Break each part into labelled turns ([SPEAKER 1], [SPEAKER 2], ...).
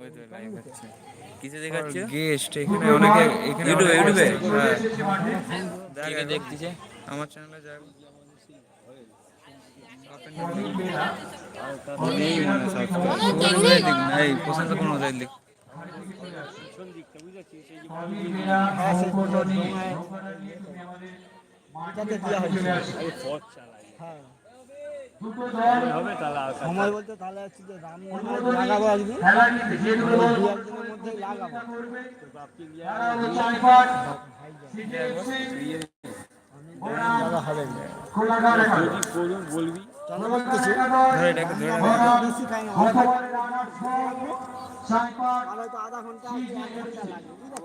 [SPEAKER 1] ওই তো লাইভ হচ্ছে। কিসে দেখাচ্ছ?
[SPEAKER 2] গেস্ট এখানে অনেকে এখানে
[SPEAKER 1] ইউটিউবে, ইউটিউবে?
[SPEAKER 2] হ্যাঁ।
[SPEAKER 1] কে কে দেখতেছে?
[SPEAKER 2] আমার চ্যানেলে যাক
[SPEAKER 1] নেই মনে
[SPEAKER 3] হবে হয়তো আধা ঘণ্টা এক ঘণ্টা লাগবে বুঝতে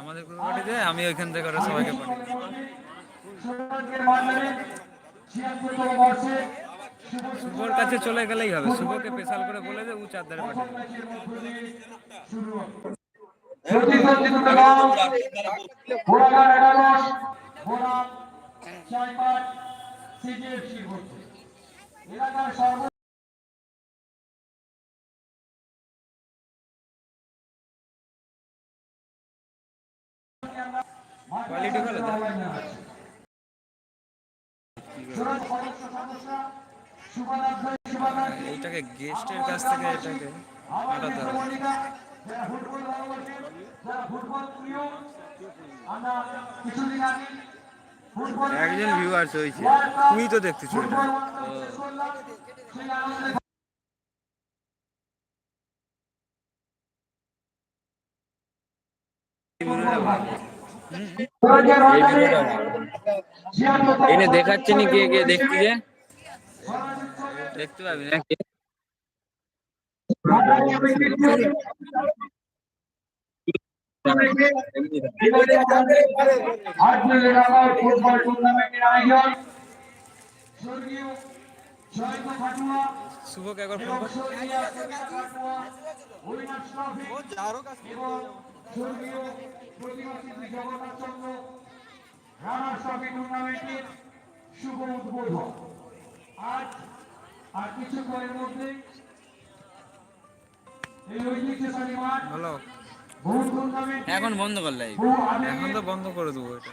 [SPEAKER 2] আমাদের গ্রুপে পাঠিয়ে আমি ওইখান থেকে ওরা সবাইকে শুভর কাছে চলে গেলেই হবে। শুভকে স্পেশাল করে বলে দে ও চারদারে পাঠিয়ে দেবে কোয়ালিটি ভালো এইটাকে গেস্টের কাছ থেকে এটাকে একজন ভিউয়ার্স হয়েছে। তুমি তো দেখতেছ
[SPEAKER 1] এনে দেখাচ্ছে নি কে কে দেখতেছে দেখতে পাবি না কে
[SPEAKER 4] ফুটবল টুর্নামেন্টের আয়োজন
[SPEAKER 2] শুভকে একবার ফোন কর।
[SPEAKER 4] স্বর্গীয় জগন্নাথ চন্দ্র ট্রফি টুর্নামেন্টের শুভ উদ্বোধন। আজ আর কিছুক্ষণের মধ্যে
[SPEAKER 2] এখন বন্ধ
[SPEAKER 4] করলে
[SPEAKER 2] এখন তো বন্ধ করে দেবো এটা।